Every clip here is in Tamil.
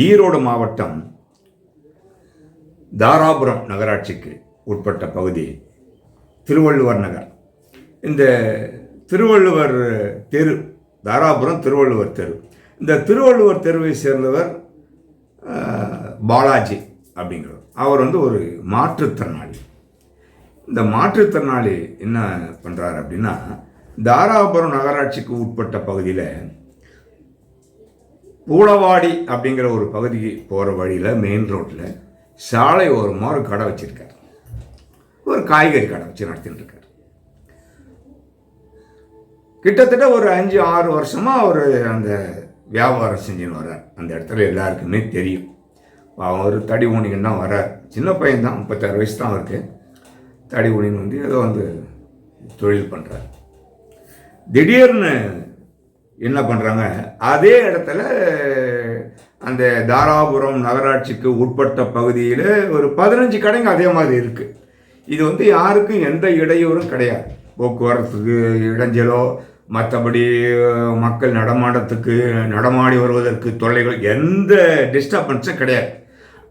ஈரோடு மாவட்டம் தாராபுரம் நகராட்சிக்கு உட்பட்ட பகுதி திருவள்ளுவர் நகர். இந்த திருவள்ளுவர் தெரு தாராபுரம் திருவள்ளுவர் தெரு. இந்த திருவள்ளுவர் தெருவை சேர்ந்தவர் பாலாஜி அப்படிங்கிறவர். அவர் வந்து ஒரு மாற்றுத்திறனாளி இந்த மாற்றுத்திறனாளி என்ன பண்ணுறாரு அப்படின்னா தாராபுரம் நகராட்சிக்கு உட்பட்ட பகுதியில் பூளவாடி அப்படிங்கிற ஒரு பகுதிக்கு போகிற வழியில் மெயின் ரோட்டில் சாலை ஓரமாக ஒரு கடை வச்சுருக்கார். ஒரு காய்கறி கடை வச்சு நடத்திட்டு இருக்கார் கிட்டத்தட்ட ஒரு அஞ்சு ஆறு வருஷமாக அவர் அந்த வியாபாரம் செஞ்சுன்னு வர்றார். அந்த இடத்துல எல்லாருக்குமே தெரியும். அவன் ஒரு தடி ஊனிகன் தான் வர்றார். சின்ன பையன் தான் முப்பத்தாறு வயசு தான் அவருக்கு. தடி ஊனின்னு வந்து ஏதோ வந்து தொழில் பண்ணுறார் திடீர்னு என்ன பண்ணுறாங்க அதே இடத்துல அந்த தாராபுரம் நகராட்சிக்கு உட்பட்ட பகுதியில் ஒரு பதினஞ்சு கடைங்க அதே மாதிரி இருக்குது இது வந்து யாருக்கும் எந்த இடையூறும் கிடையாது. போக்குவரத்துக்கு இடைஞ்சலோ மற்றபடி மக்கள் நடமாட்டத்துக்கு நடமாடி வருவதற்கு தொல்லைகள் எந்த டிஸ்டர்பன்ஸும் கிடையாது.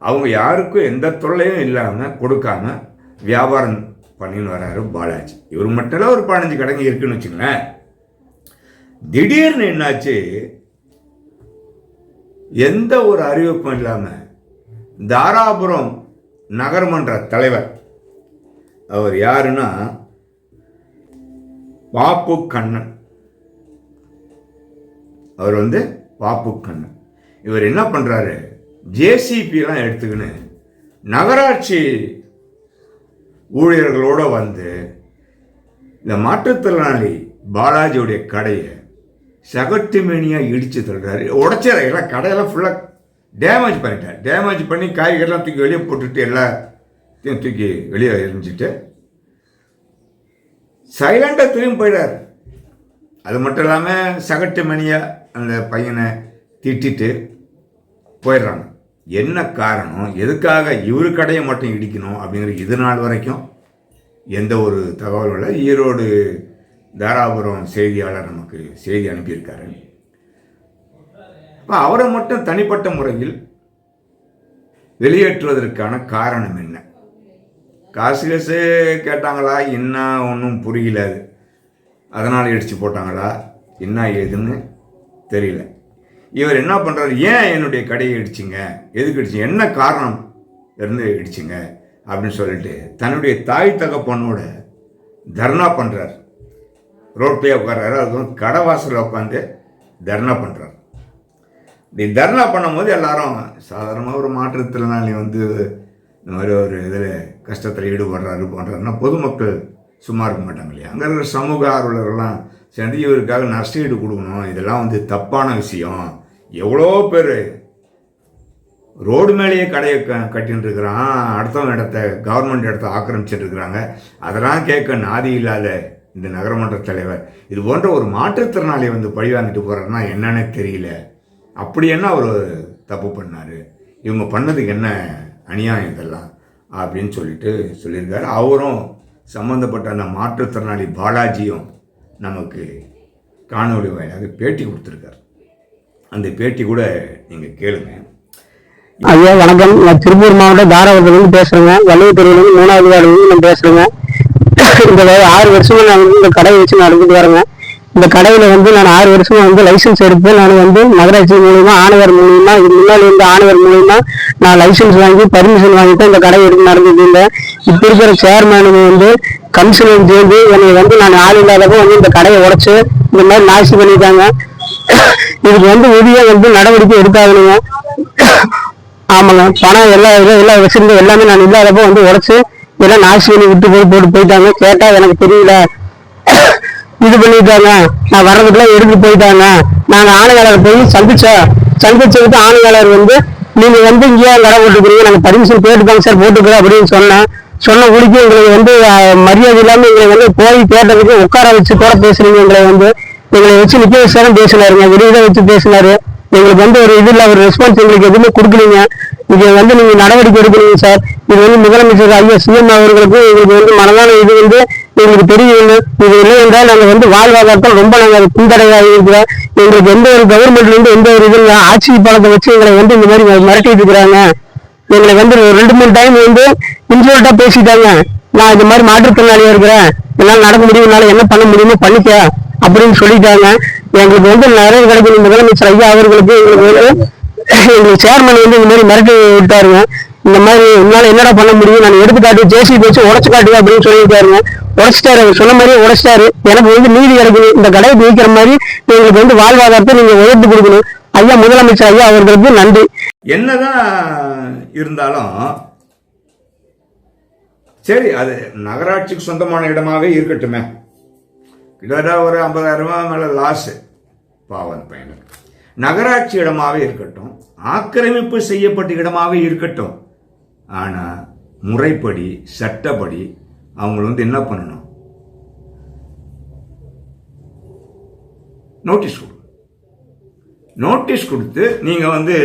அவங்க யாருக்கும் எந்த தொல்லையும் இல்லாமல் கொடுக்காம வியாபாரம் பண்ணின்னு வராரு பாலாஜி. இவர் மட்டும் ஒரு பதினஞ்சு கடைங்க இருக்குன்னு வச்சுங்களேன் திடீர்னு என்னாச்சு? எந்த ஒரு அறிவிப்பும் இல்லாமல் தாராபுரம் நகர்மன்ற தலைவர் அவர் யாருன்னா பாப்பு கண்ணன். அவர் வந்து பாப்பு கண்ணன். இவர் என்ன பண்ணுறாரு ஜேசிபிலாம் எடுத்துக்கின்னு நகராட்சி ஊழியர்களோடு வந்து இந்த மாற்றுத்திறனாளி பாலாஜியுடைய கடையை செகட்டு மேனியாக இடித்து தள்ளுறாரு. உடச்சார எல்லாம் கடையெல்லாம் ஃபுல்லாக டேமேஜ் பண்ணிட்டேன் டேமேஜ் பண்ணி காய்கறிலாம் தூக்கி வெளியே போட்டுட்டு எல்லாத்தையும் தூக்கி வெளியே எரிஞ்சிட்டு சைலண்டாக திரும்பி போயிடாரு அது மட்டும் இல்லாமல் சகட்டு மணியாக அந்த பையனை திட்டிட்டு போயிடுறாங்க. என்ன காரணம்? எதுக்காக இவரு கடையை மட்டும் இடிக்கணும் அப்படிங்கிற இது நாள் வரைக்கும் எந்த ஒரு தகவலும் இல்லை. ஈரோடு தாராபுரம் செய்தியாளர் நமக்கு செய்தி அனுப்பியிருக்காரு. அப்போ அவரை மட்டும் தனிப்பட்ட முறையில் வெளியேற்றுவதற்கான காரணம் என்ன? காசு காசு கேட்டாங்களா? என்ன ஒன்றும் புரியல. அதனால் இடித்து போட்டாங்களா? என்ன ஏதுன்னு தெரியல. இவர் என்ன பண்ணுறாரு ஏன் என்னுடைய கடையை இடிச்சிங்க? எதுக்கு இடிச்சிங்க? என்ன காரணம் இருந்து இடிச்சிங்க? அப்படின்னு சொல்லிட்டு தன்னுடைய தாய் தகப்பனோட தர்ணா பண்ணுறார் ரோட்லேயே உட்கார்றாரு. அதுவும் கடை வாசலில் உட்காந்து தர்ணா பண்ணுறார் இப்படி தர்ணா பண்ணும்போது எல்லாரும் சாதாரணமாக ஒரு மாற்றுத்திறனாளி வந்து இந்த மாதிரி ஒரு இதில் கஷ்டத்தில் ஈடுபடுறாரு பண்ணுறாருன்னா பொதுமக்கள் சும்மா இருக்க மாட்டாங்க இல்லையா? அங்கே இருக்கிற சமூக ஆர்வலர்கள்லாம் சேர்ந்து இவருக்காக நஷ்டஈடு கொடுக்கணும். இதெல்லாம் வந்து தப்பான விஷயம். எவ்வளோ பேர் ரோடு மேலேயே கடையை க கட்டின்னு இருக்கிறான். இடத்த கவர்மெண்ட் இடத்த ஆக்கிரமிச்சிட்டு இருக்கிறாங்க. அதெல்லாம் கேட்க நாதி இல்லாத இந்த நகரமன்ற தலைவர் இது போன்ற ஒரு மாற்றுத்திறனாளி வந்து பழி வாங்கிட்டு போகிறாருன்னா என்னன்னே தெரியல. அப்படி என்ன அவர் தப்பு பண்ணார்? இவங்க பண்ணதுக்கு என்ன அநியாயம் இதெல்லாம்? அப்படின்னு சொல்லிட்டு சொல்லியிருக்காரு. அவரும் சம்மந்தப்பட்ட அந்த மாற்றுத்திறனாளி பாலாஜியும் நமக்கு காணொலி வாயிலாக பேட்டி கொடுத்துருக்காரு. அந்த பேட்டி கூட நீங்கள் கேளுங்க. ஐயா வணக்கம். நான் திருப்பூர் மாவட்டம் தாராபுரத்துலேருந்து பேசுறேங்க. வள்ளுவத்தூர்லேருந்து மூணாவது வார்டுலேருந்து நான் பேசுகிறேங்க இந்த ஆறு வருஷமா நான் வந்து இந்த கடையை வச்சு நடந்துட்டு வரேங்க. இந்த கடையில வந்து நான் ஆறு வருஷமா வந்து லைசென்ஸ் எடுத்து நான் வந்து மதுராட்சி மூலியமா ஆணையர் மூலியமா இது முன்னாடி இருந்த ஆணையர் மூலியமா நான் லைசென்ஸ் வாங்கி பர்மிஷன் வாங்கிட்டு இந்த கடை எடுத்து நடந்துட்டு இருந்தேன் இப்ப இருக்கிற சேர்மேனுங்க வந்து கமிஷனர் சேர்ந்து என்னை வந்து நான் ஆள் இல்லாதப்போ வந்து இந்த கடையை உடைச்சு இந்த மாதிரி நாசி பண்ணிட்டாங்க. இதுக்கு வந்து உரிய வந்து நடவடிக்கை எடுக்காதுங்க. ஆமாங்க. பணம் எல்லா இதும் எல்லா வச்சிருந்து எல்லாமே நான் இல்லாதப்போ வந்து உடைச்சு எல்லாம் நாசி பண்ணி விட்டு போய் போட்டு போயிட்டாங்க. கேட்டால் எனக்கு தெரியல இது பண்ணிட்டாங்க. நான் வர்றதுக்குலாம் எடுத்து போயிட்டாங்க. நாங்கள் ஆணையாளர் போய் சந்திச்சோம் சந்திச்சதுக்கு ஆணையாளர் வந்து நீங்கள் வந்து இங்கேயே நட போட்டுக்கிறீங்க. நாங்கள் பர்மிஷன் கேட்டுக்காங்க சார் போட்டுக்கிறோம் அப்படின்னு சொன்னேன். சொன்ன குடிக்கு எங்களுக்கு வந்து மரியாதை இல்லாமல் எங்களை வந்து போய் கேட்டதுக்கு உட்கார வச்சு கூட பேசுறீங்க. எங்களை வந்து எங்களை வச்சு நிக்க வச்சு தானே பேசினாருங்க. வெளியில வச்சு பேசினாரு. எங்களுக்கு வந்து ஒரு இது இல்லை. ஒரு ரெஸ்பான்ஸ் எங்களுக்கு எதுவுமே கொடுக்கலீங்க. இங்க வந்து நீங்க நடவடிக்கை எடுக்கணுங்க சார் இது வந்து முதலமைச்சர் ஐயா சிஎம் அவர்களுக்கு எங்களுக்கு வந்து மனதான இது வந்து எங்களுக்கு தெரியும் இது இல்லை என்றால் நாங்கள் வந்து வாழ்வாதாரத்தில் ரொம்ப நாங்கள் பின்தடையாக இருக்கிறோம். எங்களுக்கு எந்த ஒரு கவர்மெண்ட்ல இருந்து எந்த ஒரு இதுவும் இல்லை. ஆட்சி பழத்தை வச்சு எங்களை வந்து இந்த மாதிரி மிரட்டிட்டு இருக்கிறாங்க. எங்களை வந்து ரெண்டு மூணு டைம் வந்து இன்சூரண்டா பேசிட்டாங்க. நான் இந்த மாதிரி மாற்றுத்திறனாளியா இருக்கிறேன். என்னால் நடக்க முடியும் என்ன பண்ண முடியுமோ பண்ணிக்க அப்படின்னு சொல்லிட்டாங்க. எங்களுக்கு வந்து நிறைய கிடைக்கணும். முதலமைச்சர் ஐயா அவர்களுக்கு எங்களுக்கு எங்களுக்கு சேர்மன் வந்து இந்த மாதிரி மிரட்டி விட்டாருங்க. இந்த மாதிரி உன்னால என்னடா பண்ண முடியும்? நான் எடுத்து காட்டு ஜேசி வச்சு உடச்சு காட்டு அப்படின்னு சொல்லிட்டாருங்க உடச்சிட்டாரு அவர் சொன்ன மாதிரியே உடச்சிட்டாரு. எனக்கு வந்து நீதி கிடைக்கணும். இந்த கடையை நீக்கிற மாதிரி எங்களுக்கு வந்து வாழ்வாதாரத்தை நீங்க உயர்த்து கொடுக்கணும். ஐயா முதலமைச்சர் ஐயா அவர்களுக்கு நன்றி. என்னதான் இருந்தாலும் சரி அது நகராட்சிக்கு சொந்தமான இடமாவே இருக்கட்டுமே. கிட்டத்தட்ட ஒரு ஐம்பதாயிரம் ரூபாய் மேலே லாஸு பாவன் பையனுக்கு. நகராட்சி இடமாகவே இருக்கட்டும் ஆக்கிரமிப்பு செய்யப்பட்ட இடமாகவே இருக்கட்டும். ஆனால் முறைப்படி சட்டப்படி அவங்கள வந்து என்ன பண்ணணும்? நோட்டீஸ் கொடு. நோட்டீஸ் கொடுத்து நீங்கள் வந்து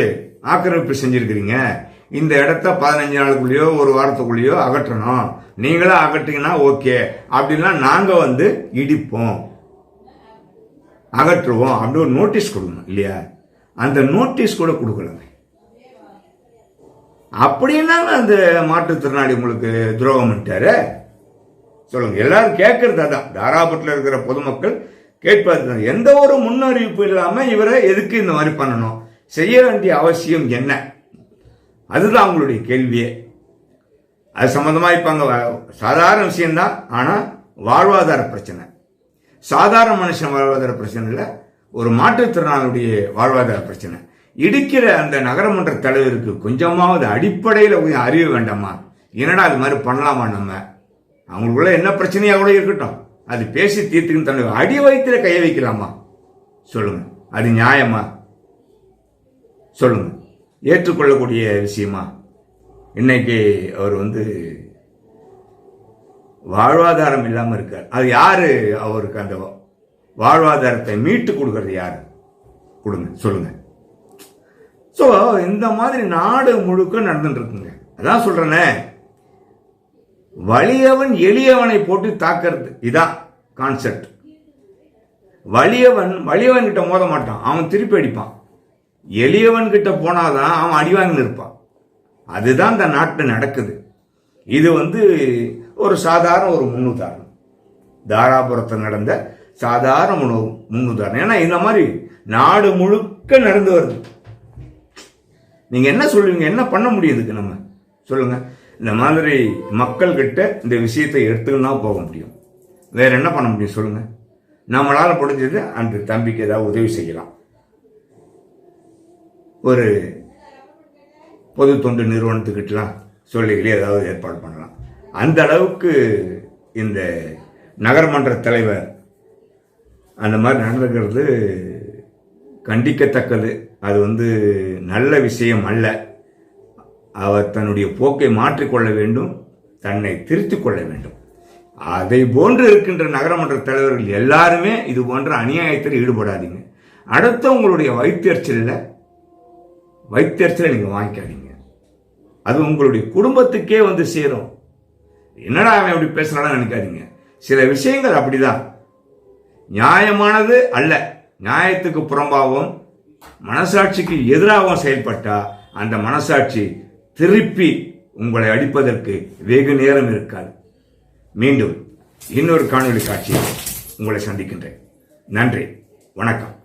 ஆக்கிரமிப்பு செஞ்சுருக்கிறீங்க. இந்த இடத்த பதினஞ்சு நாளுக்குள்ளேயோ ஒரு வாரத்துக்குள்ளேயோ அகற்றணும். நீங்களும் அகற்றீங்கன்னா ஓகே. அப்படின்னா நாங்கள் வந்து இடிப்போம். அகற்றுவோம் அப்படி ஒரு நோட்டீஸ் கொடுக்கணும் இல்லையா? அந்த நோட்டீஸ் கூட கொடுக்கலங்க. அப்படின்னா அந்த மாற்றுத்திறனாளி உங்களுக்கு துரோகம் பண்ணிட்டாரு? சொல்லுங்க எல்லாரும் கேட்கறது அதான். தாராபுரத்தில் இருக்கிற பொதுமக்கள் கேட்பது தான். எந்த ஒரு முன்னறிவிப்பு இல்லாமல் இவரை எதுக்கு இந்த மாதிரி பண்ணணும்? செய்ய வேண்டிய அவசியம் என்ன? அதுதான் அவங்களுடைய கேள்வியே. அது சம்மந்தமாக இப்போ அங்கே சாதாரண விஷயம்தான். ஆனால் வாழ்வாதார பிரச்சனை. சாதாரண மனுஷன் வாழ்வாதார பிரச்சனை இல்லை ஒரு மாற்றுத்திறனாளியுடைய வாழ்வாதார பிரச்சனை. இடிக்கிற அந்த நகரமன்ற தலைவருக்கு கொஞ்சமாவது அடிப்படையில் கொஞ்சம் அறிவு வேண்டாமா? என்னடா அது மாதிரி பண்ணலாமா நம்ம? அவங்களுக்குள்ள என்ன பிரச்சனையாக கூட இருக்கட்டும். அது பேசி தீர்த்துக்கின்னு தன்னுடைய அடி வயிற்றுல கைய வைக்கலாமா? சொல்லுங்க. அது நியாயமா? சொல்லுங்க. ஏற்றுக்கொள்ளக்கூடிய விஷயமா? இன்னைக்கு அவர் வந்து வாழ்வாதாரம் இல்லாமல் இருக்கார். அது யாரு? அவருக்கு அந்த வாழ்வாதாரத்தை மீட்டு கொடுக்கறது யாரு? கொடுங்க சொல்லுங்க. ஸோ இந்த மாதிரி நாடு முழுக்க நடந்துட்டு இருக்குங்க. அதான் சொல்றேனே. வலியவன் எளியவனை போட்டு தாக்குறது. இதான் கான்செப்ட் வலியவன் வலியவன் கிட்ட மோத மாட்டான். அவன் திருப்பி அடிப்பான். எளியவன் கிட்ட போனாதான் அவன் அடிவாங்கன்னு இருப்பான். அதுதான் இந்த நாட்டில் நடக்குது. இது வந்து ஒரு சாதாரண ஒரு முன்னுதாரணம். தாராபுரத்தில் நடந்த சாதாரண உணவு முன்னுதாரணம். ஏன்னா இந்த மாதிரி நாடு முழுக்க நடந்து வருது. நீங்க என்ன சொல்லுவீங்க? என்ன பண்ண முடியுதுக்கு நம்ம? சொல்லுங்க. இந்த மாதிரி மக்கள் கிட்ட இந்த விஷயத்தை எடுத்துக்கினா போக முடியும். வேற என்ன பண்ண முடியும்? சொல்லுங்க. நம்மளால் முடிஞ்சது அந்த தம்பிக்கு ஏதாவது உதவி செய்யலாம். ஒரு பொது தொண்டு நிறுவனத்துக்கிட்டலாம். சொல்லிகளே ஏதாவது ஏற்பாடு பண்ணலாம். அந்த அளவுக்கு இந்த நகர்மன்ற தலைவர் அந்த மாதிரி நடந்துக்கிறது கண்டிக்கத்தக்கது. அது வந்து நல்ல விஷயம் அல்ல. அவர் தன்னுடைய போக்கை மாற்றிக்கொள்ள வேண்டும் தன்னை திருத்திக் கொள்ள வேண்டும். அதை போன்று இருக்கின்ற நகரமன்ற தலைவர்கள் எல்லாருமே இது போன்ற அநியாயத்தில் ஈடுபடாதீங்க. அடுத்த உங்களுடைய வைத்தியர்ச்சலில் வைத்தியர்ச்சலை நீங்கள் வாங்கிக்காதீங்க. அது உங்களுடைய குடும்பத்துக்கே வந்து சேரும். என்னடா அவன் அப்படி பேசுறான்னு நினைக்காதீங்க. சில விஷயங்கள் அப்படிதான். நியாயமானது அல்ல. நியாயத்துக்கு புறம்பாகவும் மனசாட்சிக்கு எதிராகவும் செயல்பட்டா அந்த மனசாட்சி திருப்பி உங்களை அடிப்பதற்கு வெகு நேரம் இருக்காது. மீண்டும் இன்னொரு காணொளி காட்சியில் உங்களை சந்திக்கின்றேன். நன்றி. வணக்கம்.